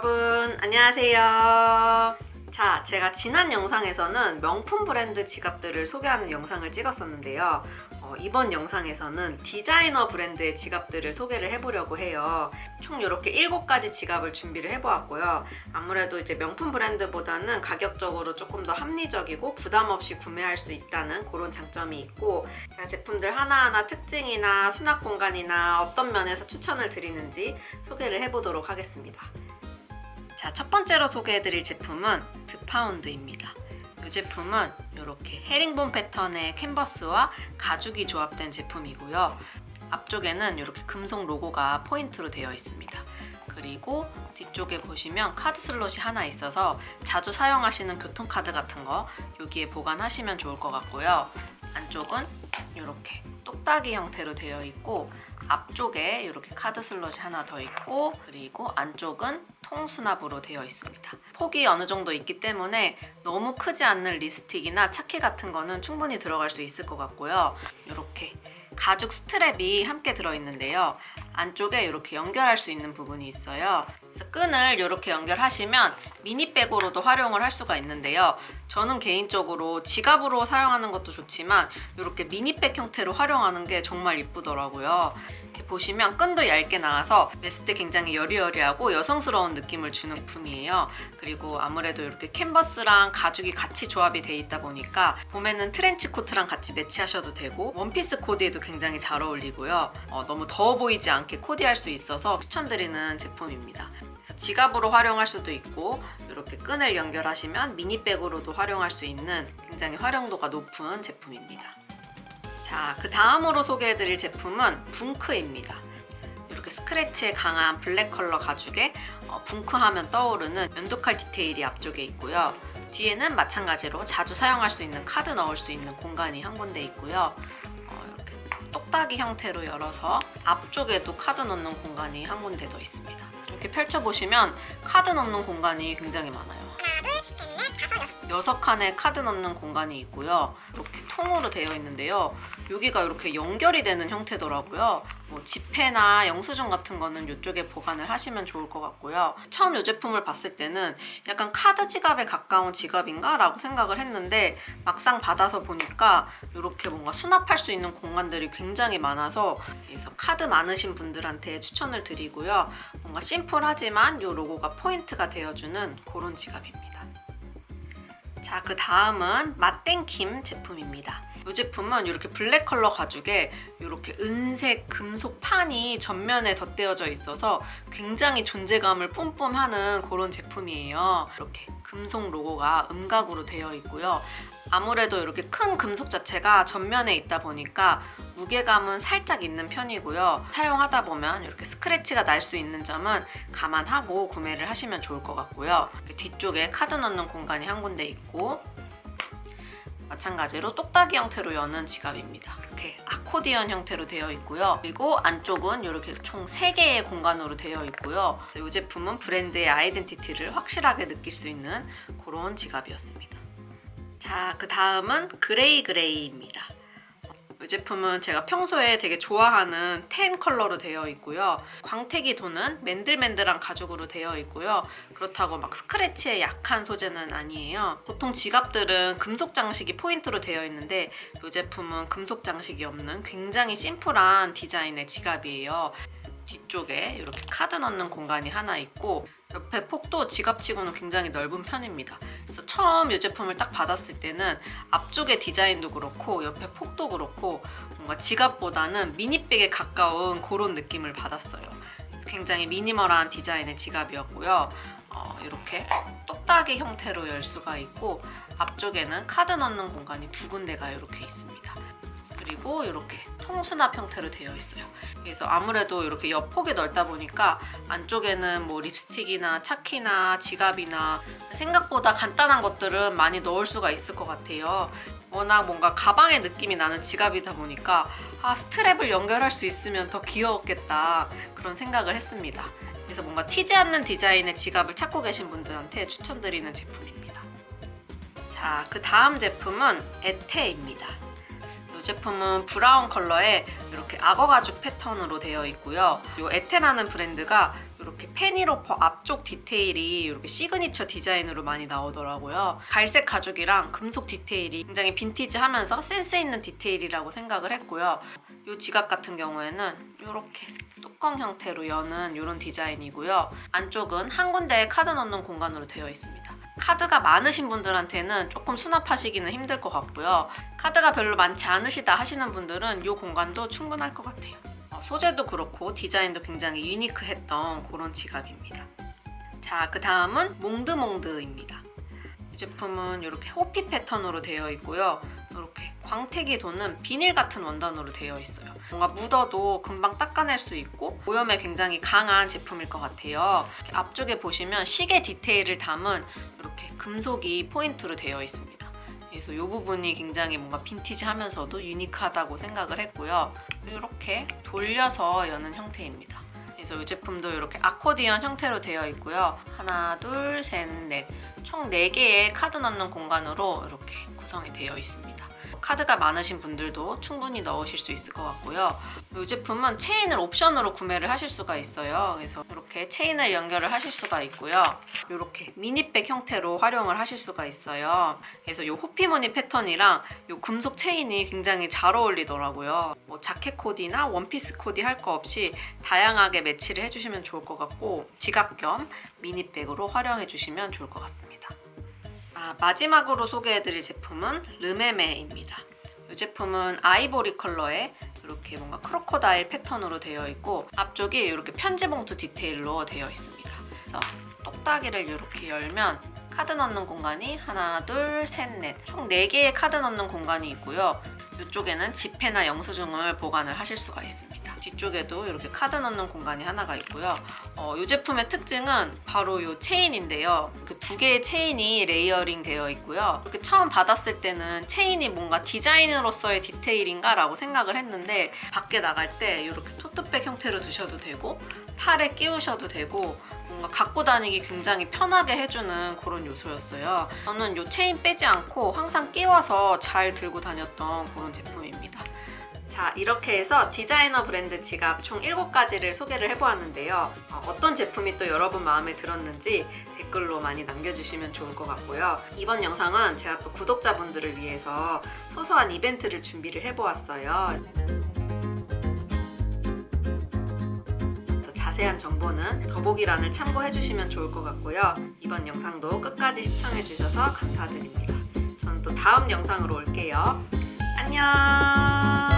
여러분 안녕하세요. 자, 제가 지난 영상에서는 명품 브랜드 지갑들을 소개하는 영상을 찍었었는데요. 어, 이번 영상에서는 디자이너 브랜드의 지갑들을 소개를 해보려고 해요. 총 이렇게 7가지 지갑을 준비를 해보았고요. 아무래도 이제 명품 브랜드보다는 가격적으로 조금 더 합리적이고 부담 없이 구매할 수 있다는 그런 장점이 있고 제가 제품들 하나하나 특징이나 수납 공간이나 어떤 면에서 추천을 드리는지 소개를 해보도록 하겠습니다. 자, 첫 번째로 소개해드릴 제품은 드파운드입니다. 이 제품은 이렇게 헤링본 패턴의 캔버스와 가죽이 조합된 제품이고요. 앞쪽에는 이렇게 금속 로고가 포인트로 되어 있습니다. 그리고 뒤쪽에 보시면 카드 슬롯이 하나 있어서 자주 사용하시는 교통카드 같은 거 여기에 보관하시면 좋을 것 같고요. 안쪽은 이렇게 똑딱이 형태로 되어 있고 앞쪽에 이렇게 카드 슬롯이 하나 더 있고 그리고 안쪽은 통수납으로 되어 있습니다. 폭이 어느 정도 있기 때문에 너무 크지 않는 립스틱이나 차키 같은 거는 충분히 들어갈 수 있을 것 같고요. 이렇게 가죽 스트랩이 함께 들어있는데요. 안쪽에 이렇게 연결할 수 있는 부분이 있어요. 그래서 끈을 이렇게 연결하시면 미니백으로도 활용을 할 수가 있는데요. 저는 개인적으로 지갑으로 사용하는 것도 좋지만 이렇게 미니백 형태로 활용하는 게 정말 이쁘더라고요. 보시면 끈도 얇게 나와서 맸을 때 굉장히 여리여리하고 여성스러운 느낌을 주는 제품이에요. 그리고 아무래도 이렇게 캔버스랑 가죽이 같이 조합이 돼 있다 보니까 봄에는 트렌치 코트랑 같이 매치하셔도 되고 원피스 코디에도 굉장히 잘 어울리고요. 어, 너무 더워 보이지 않게 코디할 수 있어서 추천드리는 제품입니다. 지갑으로 활용할 수도 있고 이렇게 끈을 연결하시면 미니백으로도 활용할 수 있는 굉장히 활용도가 높은 제품입니다. 자, 그 다음으로 소개해드릴 제품은 붕크입니다. 이렇게 스크래치에 강한 블랙 컬러 가죽에 어, 붕크하면 떠오르는 면도칼 디테일이 앞쪽에 있고요. 뒤에는 마찬가지로 자주 사용할 수 있는 카드 넣을 수 있는 공간이 한 군데 있고요. 똑딱이 형태로 열어서 앞쪽에도 카드 넣는 공간이 한 군데 더 있습니다. 이렇게 펼쳐보시면 카드 넣는 공간이 굉장히 많아요. 여섯 칸의 카드 넣는 공간이 있고요. 이렇게 통으로 되어 있는데요. 여기가 이렇게 연결이 되는 형태더라고요. 뭐 지폐나 영수증 같은 거는 이쪽에 보관을 하시면 좋을 것 같고요. 처음 이 제품을 봤을 때는 약간 카드 지갑에 가까운 지갑인가? 라고 생각을 했는데 막상 받아서 보니까 이렇게 뭔가 수납할 수 있는 공간들이 굉장히 많아서 그래서 카드 많으신 분들한테 추천을 드리고요. 뭔가 심플하지만 이 로고가 포인트가 되어주는 그런 지갑입니다. 자, 그 다음은 맛땡킴 제품입니다. 이 제품은 이렇게 블랙 컬러 가죽에 이렇게 은색 금속 판이 전면에 덧대어져 있어서 굉장히 존재감을 뿜뿜하는 그런 제품이에요. 이렇게 금속 로고가 음각으로 되어 있고요. 아무래도 이렇게 큰 금속 자체가 전면에 있다 보니까 무게감은 살짝 있는 편이고요. 사용하다 보면 이렇게 스크래치가 날 수 있는 점은 감안하고 구매를 하시면 좋을 것 같고요. 뒤쪽에 카드 넣는 공간이 한 군데 있고 마찬가지로 똑딱이 형태로 여는 지갑입니다. 이렇게 아코디언 형태로 되어 있고요. 그리고 안쪽은 이렇게 총 3개의 공간으로 되어 있고요. 이 제품은 브랜드의 아이덴티티를 확실하게 느낄 수 있는 그런 지갑이었습니다. 자, 그 다음은 그레이 그레이입니다. 이 제품은 제가 평소에 되게 좋아하는 텐 컬러로 되어 있고요. 광택이 도는 맨들맨들한 가죽으로 되어 있고요. 그렇다고 막 스크래치에 약한 소재는 아니에요. 보통 지갑들은 금속 장식이 포인트로 되어 있는데 이 제품은 금속 장식이 없는 굉장히 심플한 디자인의 지갑이에요. 뒤쪽에 이렇게 카드 넣는 공간이 하나 있고 옆에 폭도 지갑치고는 굉장히 넓은 편입니다. 그래서 처음 이 제품을 딱 받았을 때는 앞쪽의 디자인도 그렇고 옆에 폭도 그렇고 뭔가 지갑보다는 미니백에 가까운 그런 느낌을 받았어요. 굉장히 미니멀한 디자인의 지갑이었고요. 어, 이렇게 똑딱이 형태로 열 수가 있고 앞쪽에는 카드 넣는 공간이 두 군데가 이렇게 있습니다. 그리고 이렇게 통수납 형태로 되어 있어요. 그래서 아무래도 이렇게 옆폭이 넓다 보니까 안쪽에는 뭐 립스틱이나 차키나 지갑이나 생각보다 간단한 것들은 많이 넣을 수가 있을 것 같아요. 워낙 뭔가 가방의 느낌이 나는 지갑이다 보니까 아, 스트랩을 연결할 수 있으면 더 귀여웠겠다 그런 생각을 했습니다. 그래서 뭔가 튀지 않는 디자인의 지갑을 찾고 계신 분들한테 추천드리는 제품입니다. 자, 그 다음 제품은 에테입니다. 이 제품은 브라운 컬러에 이렇게 악어 가죽 패턴으로 되어 있고요. 이 에테라는 브랜드가 이렇게 페니로퍼 앞쪽 디테일이 이렇게 시그니처 디자인으로 많이 나오더라고요. 갈색 가죽이랑 금속 디테일이 굉장히 빈티지하면서 센스 있는 디테일이라고 생각을 했고요. 이 지갑 같은 경우에는 이렇게 뚜껑 형태로 여는 이런 디자인이고요. 안쪽은 한 군데에 카드 넣는 공간으로 되어 있습니다. 카드가 많으신 분들한테는 조금 수납하시기는 힘들 것 같고요. 카드가 별로 많지 않으시다 하시는 분들은 이 공간도 충분할 것 같아요. 어, 소재도 그렇고 디자인도 굉장히 유니크했던 그런 지갑입니다. 자, 그 다음은 몽드몽드입니다. 이 제품은 이렇게 호피 패턴으로 되어 있고요. 이렇게 광택이 도는 비닐 같은 원단으로 되어 있어요. 뭔가 묻어도 금방 닦아낼 수 있고 오염에 굉장히 강한 제품일 것 같아요. 앞쪽에 보시면 시계 디테일을 담은 이렇게 금속이 포인트로 되어 있습니다. 그래서 이 부분이 굉장히 뭔가 빈티지하면서도 유니크하다고 생각을 했고요. 이렇게 돌려서 여는 형태입니다. 그래서 이 제품도 이렇게 아코디언 형태로 되어 있고요. 하나, 둘, 셋, 넷. 총 4개의 카드 넣는 공간으로 이렇게 구성이 되어 있습니다. 카드가 많으신 분들도 충분히 넣으실 수 있을 것 같고요. 이 제품은 체인을 옵션으로 구매를 하실 수가 있어요. 그래서 이렇게 체인을 연결을 하실 수가 있고요. 이렇게 미니백 형태로 활용을 하실 수가 있어요. 그래서 이 호피무늬 패턴이랑 이 금속 체인이 굉장히 잘 어울리더라고요. 뭐 자켓 코디나 원피스 코디 할 거 없이 다양하게 매치를 해주시면 좋을 것 같고 지갑 겸 미니백으로 활용해 주시면 좋을 것 같습니다. 아, 마지막으로 소개해드릴 제품은 르메메입니다. 이 제품은 아이보리 컬러에 이렇게 뭔가 크로코다일 패턴으로 되어 있고 앞쪽이 이렇게 편지 봉투 디테일로 되어 있습니다. 그래서 똑딱이를 이렇게 열면 카드 넣는 공간이 하나, 둘, 셋, 넷. 총 4개의 카드 넣는 공간이 있고요. 이쪽에는 지폐나 영수증을 보관을 하실 수가 있습니다. 뒤쪽에도 이렇게 카드 넣는 공간이 하나가 있고요. 어, 이 제품의 특징은 바로 이 체인인데요. 그두 개의 체인이 레이어링 되어 있고요. 이렇게 처음 받았을 때는 체인이 뭔가 디자인으로서의 디테일인가 라고 생각을 했는데 밖에 나갈 때 이렇게 토트백 형태로 드셔도 되고 팔에 끼우셔도 되고 뭔가 갖고 다니기 굉장히 편하게 해주는 그런 요소였어요. 저는 이 체인 빼지 않고 항상 끼워서 잘 들고 다녔던 그런 제품입니다. 자, 이렇게 해서 디자이너 브랜드 지갑 총 7가지를 소개를 해보았는데요. 어, 어떤 제품이 또 여러분 마음에 들었는지 댓글로 많이 남겨주시면 좋을 것 같고요. 이번 영상은 제가 또 구독자분들을 위해서 소소한 이벤트를 준비를 해보았어요. 자세한 정보는 더보기란을 참고해주시면 좋을 것 같고요. 이번 영상도 끝까지 시청해주셔서 감사드립니다. 저는 또 다음 영상으로 올게요. 안녕!